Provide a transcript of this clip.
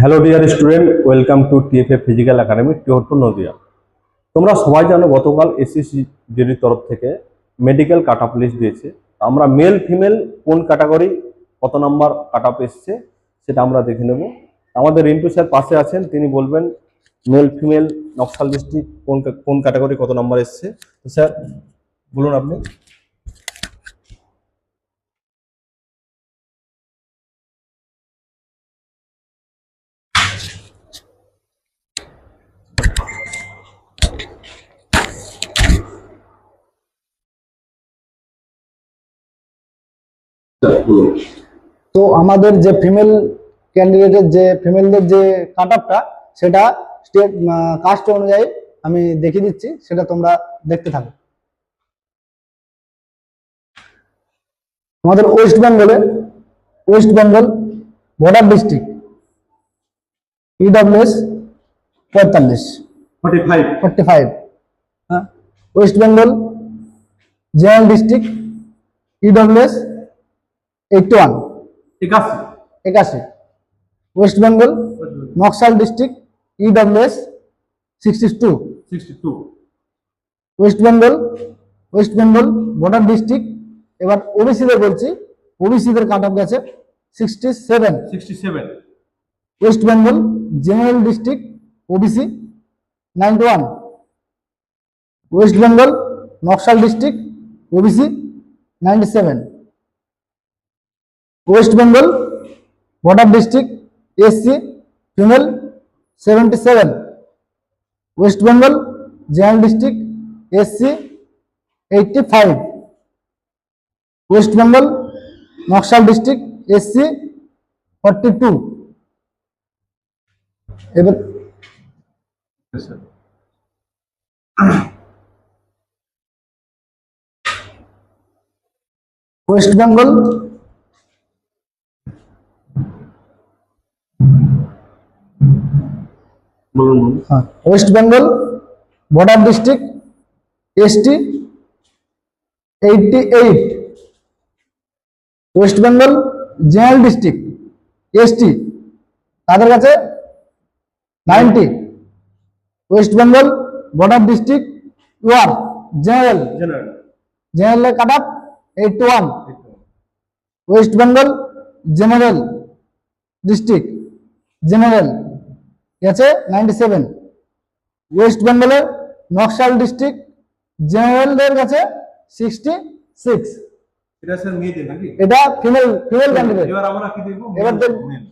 Hello dear student welcome to TFA physical academy টিওটু Nadia তোমরা সবাই জানো, গতকাল এসএসসি জিডির তরফ থেকে মেডিকেল কাট অফ লিস্ট দিয়েছে আমরা মেল ফিমেল কোন ক্যাটাগরি কত নাম্বার কাট অফ এসছে, সেটা আমরা দেখে নেব। আমাদের রিন্টু স্যার পাশে আছেন, তিনি বলবেন মেল ফিমেল নকশাল ডিস্ট্রিক্ট কোন কোন ক্যাটাগরি কত নাম্বার এসছে। তো স্যার, বলুন আপনি। তো আমাদের যে ফিমেল ক্যান্ডিডেটের যে ফিমেলদের যে কাট আপটা সেটা স্টেট কাস্ট অনুযায়ী আমি দেখিয়ে দিচ্ছি সেটা তোমরা দেখতে থাকো। আমাদের ওয়েস্ট বেঙ্গলে West Bengal border district EWS পঁয়তাল্লিশ। ফর্টি ফাইভ ফর্টি ফাইভ হ্যাঁ West Bengal general district EWS eighty one একাশি। West Bengal Naxal district EWS sixty two sixty two West Bengal West Bengal border district এবার ওবিসিদের বলছি। ওবিসিদের cut off গেছে sixty seven sixty seven West Bengal general district OBC ninety one West Bengal Naxal district OBC ninety seven West Bengal border district SC female seventy seven West Bengal general district SC eighty five West Bengal Naxal district SC forty two এবার ওয়েস্ট বেঙ্গল বলুন। হ্যাঁ West Bengal border district ST eighty eight West Bengal general district ST তাদের কাছে ninety West Bengal border district UR general general জেনারেলের cut up eighty one West Bengal general district general গেছে ninety seven ওয়েস্ট বেঙ্গলের Naxal district জেনারেলদের কাছে sixty six এটা female female candidate এবার আমরা কি দেখব? এবার দেখ- Male.